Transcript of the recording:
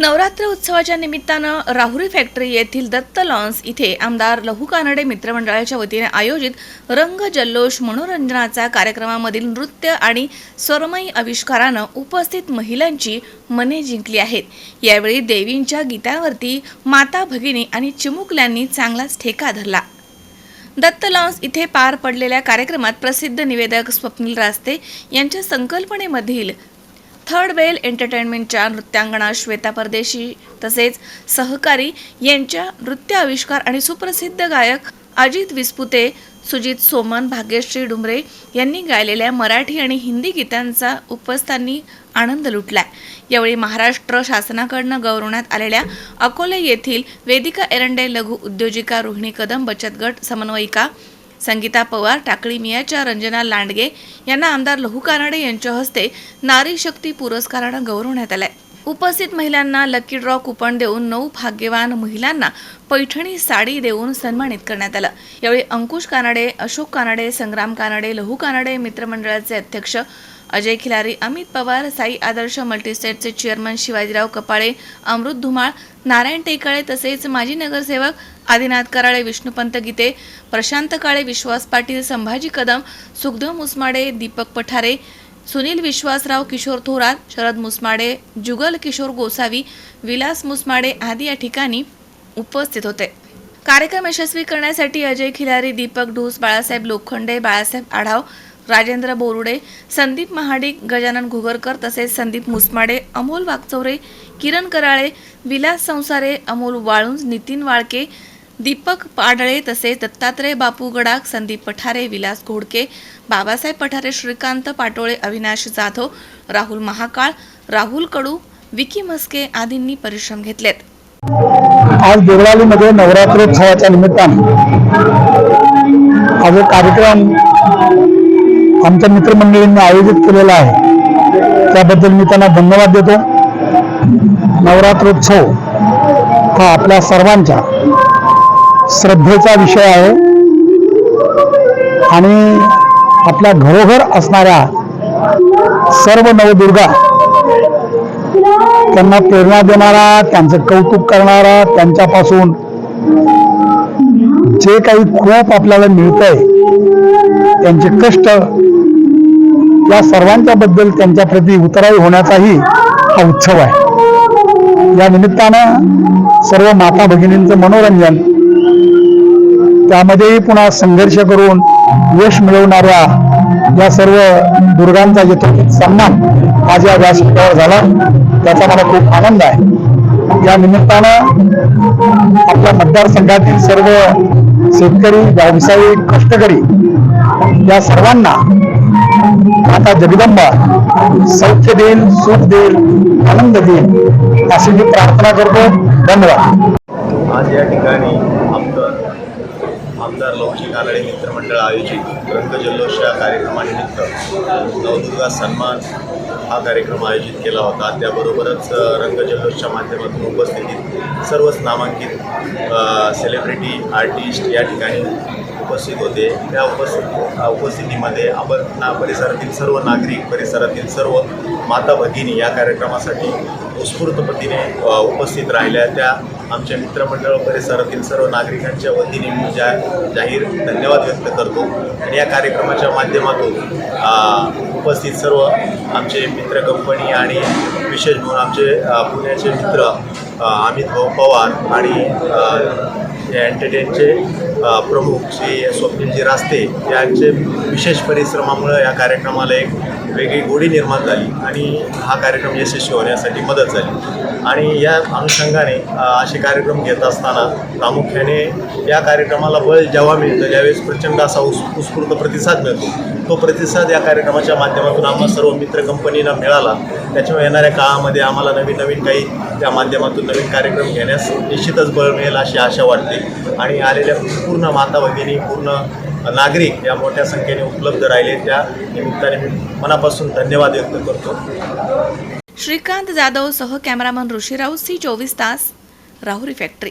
नवरात्र उत्सवाच्या निमित्तानं राहुरी फॅक्टरी येथील दत्त लॉन्स इथे आमदार लहू कानडे मित्रमंडळाच्या वतीने आयोजित रंग जल्लोष मनोरंजनाचा कार्यक्रमामधील नृत्य आणि स्वरमयी आविष्कारानं उपस्थित महिलांची मने जिंकली आहेत. यावेळी देवींच्या गीतांवरती माता भगिनी आणि चिमुकल्यांनी चांगलाच ठेका धरला. दत्त लॉन्स इथे पार पडलेल्या कार्यक्रमात प्रसिद्ध निवेदक स्वप्नील रास्ते यांच्या संकल्पनेमधील थर्ड वेल एंटरटेनमेंटच्या नृत्यांगणा श्वेता परदेशी तसेच सहकारी यांच्या नृत्य आविष्कार आणि सुप्रसिद्ध गायक अजित विस्पुते सुजित सोमन भाग्यश्री डुमरे यांनी गायलेल्या मराठी आणि हिंदी गीतांचा उपस्थांनी आनंद लुटला यावेळी महाराष्ट्र शासनाकडनं गौरवण्यात आलेल्या अकोले येथील वेदिका एरंडे लघु उद्योजिका रोहिणी कदम बचत गट समन्वयिका संगीता पवार टाकळी मियाच्या रंजना लांडगे यांना आमदार लहू कानडे यांच्या हस्ते नारी शक्ती पुरस्कारानं गौरवण्यात आलाय. उपस्थित महिलांना लकी ड्रॉ कुपन देऊन नऊ भाग्यवान महिलांना पैठणी साडी देऊन सन्मानित करण्यात आलं. यावेळी अंकुश कानडे अशोक कानडे संग्राम कानडे लहू कानडे मित्रमंडळाचे अध्यक्ष अजय खिलारी अमित पवार साई आदर्श मल्टीस्टेटचे चेअरमन शिवाजीराव कपाळे अमृत धुमाळ नारायण टेकाळे तसेच माजी नगरसेवक आदिनाथ कराळे विष्णुपंत गीते प्रशांत काळे विश्वास पाटील संभाजी कदम सुखदेव मुसमाडे दीपक पठारे सुनील विश्वासराव किशोर थोरात शरद मुसमाडे जुगल किशोर गोसावी विलास मुसमाडे आदी या ठिकाणी उपस्थित होते. कार्यक्रम यशस्वी करण्यासाठी अजय खिलारी दीपक ढूस बाळासाहेब लोखंडे बाळासाहेब आढाव राजेंद्र बोरुडे संदीप महाडिक गजानन घुगरकर तसेच संदीप मुसमाडे अमोल वागचौरे किरण कराळे विलास संसारे अमोल वाळुंज नितीन वाळके दीपक पाडळे तसेच दत्तात्रय बापू गडाख संदीप पठारे विलास घोडके बाबासाहेब पठारे श्रीकांत पाटोळे अविनाश जाधव राहुल महाकाळ राहुल कडू विकी मस्के आदींनी परिश्रम घेतलेत. आज देवळालीमध्ये नवरात्रोत्सवाच्या निमित्ताने हा जो कार्यक्रम आमच्या मित्रमंडळींनी आयोजित केलेला आहे. त्याबद्दल मी त्यांना धन्यवाद देतो. नवरात्रोत्सव हा आपल्या सर्वांच्या श्रद्धेचा विषय आहे. आणि आपल्या घरोघर असणाऱ्या सर्व नवदुर्गा त्यांना प्रेरणा देणारा त्यांचं कौतुक करणारा त्यांच्यापासून जे काही खूप आपल्याला मिळतंय त्यांचे कष्ट या सर्वांच्या बद्दल त्यांच्या प्रती उतराई होण्याचाही हा उत्सव आहे. या निमित्तानं सर्व माता भगिनींचं मनोरंजन त्यामध्येही पुन्हा संघर्ष करून यश मिळवणाऱ्या या सर्व दुर्गांचा येतो सन्मान आज या व्यासपीठावर झाला त्याचा मला खूप आनंद आहे. या निमित्तानं आपल्या मतदारसंघातील सर्व शेतकरी व्यावसायिक कष्टकरी या सर्वांना आता जगदंबा सौख्य देईल सुख देईल आनंद देईल अशी मी प्रार्थना करतो. धन्यवाद. आज या ठिकाणी आमदार आमदार लौकिक आघाडी मित्रमंडळ आयोजित रंगजल्लोष या कार्यक्रमानिमित्त नवदुर्गा सन्मान हा कार्यक्रम आयोजित केला होता. त्याबरोबरच रंगजल्लोषच्या माध्यमातून उपस्थितीत सर्वच नामांकित सेलिब्रिटी आर्टिस्ट या ठिकाणी उपस्थित होते. त्या उपस्थित उपस्थितीमध्ये आपण ना परिसरातील सर्व नागरिक परिसरातील सर्व माता भगिनी या कार्यक्रमासाठी उत्स्फूर्त पद्धतीने उपस्थित राहिल्या त्या आमच्या मित्रमंडळ परिसरातील सर्व नागरिकांच्या वतीने मी जा जाहीर धन्यवाद व्यक्त करतो. आणि या कार्यक्रमाच्या माध्यमातून उपस्थित सर्व आमचे मित्र कंपनी आणि विशेष म्हणून आमचे पुण्याचे मित्र अमित भाऊ पवार आणि एंटरटेनचे प्रमुख श्री स्वप्नीलजी रास्ते यांचे विशेष परिश्रमामुळं या कार्यक्रमाला एक वेगळी गोडी निर्माण झाली आणि हा कार्यक्रम यशस्वी होण्यासाठी मदत झाली. आणि या अनुषंगाने असे कार्यक्रम घेत असताना प्रामुख्याने या कार्यक्रमाला बळ जेव्हा मिळतं ज्यावेळेस प्रचंड असा उस उत्स्फूर्त प्रतिसाद मिळतो तो प्रतिसाद या कार्यक्रमाच्या माध्यमातून आम्हाला सर्व मित्र कंपनीला मिळाला. त्याच्यामुळे येणाऱ्या काळामध्ये आम्हाला नवीन नवीन काही त्या माध्यमातून नवीन कार्यक्रम घेण्यास निश्चितच बळ मिळेल अशी आशा वाटते. आणि आलेल्या पूर्ण माता भगिनी पूर्ण नागरिक या मोठ्या संख्येने उपलब्ध राहिले. त्या निमित्ताने मी मनापासून धन्यवाद व्यक्त करतो. श्रीकांत जाधव सह कॅमेरामन ऋषीराव सी चोवीस तास राहुरी फॅक्टरी.